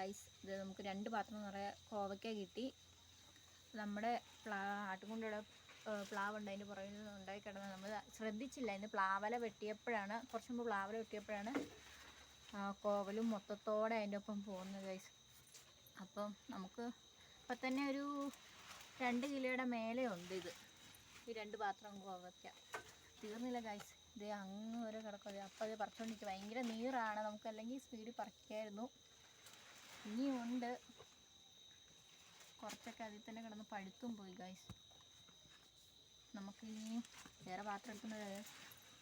Guys ഇത് നമുക്ക് രണ്ട് പാത്രം നിറയെ കോവയ്ക്ക കിട്ടി. നമ്മുടെ പ്ലാ ആട്ടുകൊണ്ടുള്ള പ്ലാവുണ്ട്. അതിന്റെ പുറകിൽ നിന്ന് ഉണ്ടായി കിടന്ന് നമ്മൾ ശ്രദ്ധിച്ചില്ല. ഇന്ന് പ്ലാവല വെട്ടിയപ്പോഴാണ് കുറച്ച് മുമ്പ് പ്ലാവല വെട്ടിയപ്പോഴാണ് കോവലും മൊത്തത്തോടെ അതിന്റെ ഒപ്പം പോകുന്നത് ഗൈസ് അപ്പം നമുക്ക് ഇപ്പം തന്നെ ഒരു രണ്ട് കിലോയുടെ മേലെ ഉണ്ട് ഇത്. ഈ രണ്ട് പാത്രം കോവയ്ക്ക. തീർന്നില്ല ഗൈസ് ഇത് അങ്ങ് വരെ കിടക്കും. അപ്പോൾ അത് പറിച്ചുകൊണ്ടിരിക്കുക ഭയങ്കര നീറാണ്. നമുക്ക് അല്ലെങ്കിൽ സ്പീഡിൽ പറിക്കായിരുന്നു. ഇനിയും ഉണ്ട് കുറച്ചൊക്കെ അതിൽ തന്നെ കിടന്ന് പഴുത്തും പോയി ഗൈസ് നമുക്ക് ഇനി വേറെ പാത്രം എടുക്കുന്നത്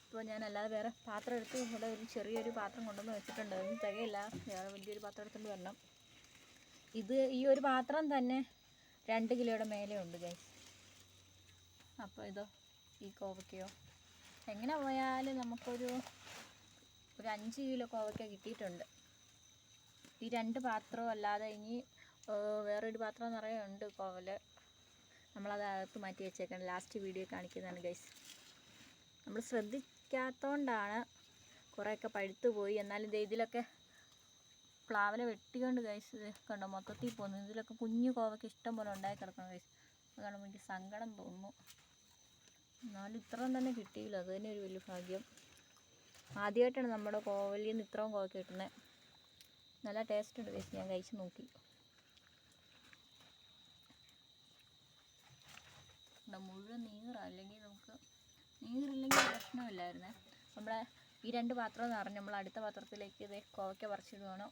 ഇപ്പോൾ ഞാൻ അല്ലാതെ വേറെ പാത്രം എടുത്ത് ഇവിടെ ഒരു ചെറിയൊരു പാത്രം കൊണ്ടുവന്ന് വെച്ചിട്ടുണ്ട്. അതൊന്നും തികയില്ല. വേറെ വലിയൊരു പാത്രം എടുത്തുകൊണ്ട് വരണം. ഇത് ഈ ഒരു പാത്രം തന്നെ രണ്ട് കിലോയുടെ മേലെ ഉണ്ട് ഗൈസ് അപ്പോൾ ഇതോ ഈ കോവയ്ക്കയോ. എങ്ങനെ പോയാലും നമുക്കൊരു ഒരു അഞ്ച് കിലോ കോവയ്ക്ക കിട്ടിയിട്ടുണ്ട്. ഈ രണ്ട് പാത്രവും അല്ലാതെ ഇനി വേറെ വേറൊരു പാത്രം നിറയെ ഉണ്ട് കോവൽ. നമ്മളത് അകത്ത് മാറ്റി വെച്ചേക്കണം. ലാസ്റ്റ് വീഡിയോ കാണിക്കുന്നതാണ് ഗൈസ് നമ്മൾ ശ്രദ്ധിക്കാത്തതുകൊണ്ടാണ് കുറേയൊക്കെ പഴുത്തു പോയി. എന്നാലും ഇതിലൊക്കെ പ്ലാവിലെ വെട്ടിക്കൊണ്ട് ഗൈസ് കണ്ടോ? മൊത്തത്തിൽ പോകുന്നു ഇതിലൊക്കെ കുഞ്ഞു കോവയ്ക്ക് ഇഷ്ടം പോലെ ഉണ്ടായി കിടക്കണം ഗൈസ് അത് കാണുമ്പോൾ എനിക്ക് സങ്കടം തോന്നുന്നു. എന്നാലും ഇത്രയും തന്നെ കിട്ടിയില്ല. അത് തന്നെ ഒരു വലിയ ഭാഗ്യം. ആദ്യമായിട്ടാണ് നമ്മുടെ കോവലിൽ നിന്ന് ഇത്രയും കോവയ്ക്ക് കിട്ടുന്നത്. നല്ല ടേസ്റ്റ് ഉണ്ട് ഗൈസ് ഞാൻ കഴിച്ച് നോക്കി. ഇവിടെ മുഴുവൻ നീറാ അല്ലെങ്കിൽ നമുക്ക് നീറില്ലെങ്കിൽ പ്രശ്നമില്ലായിരുന്നേ. നമ്മളെ ഈ രണ്ട് പാത്രം നിറഞ്ഞ് നമ്മൾ അടുത്ത പാത്രത്തിലേക്ക് ഇത് കോവയ്ക്ക പറിച്ചിടുവാണ്.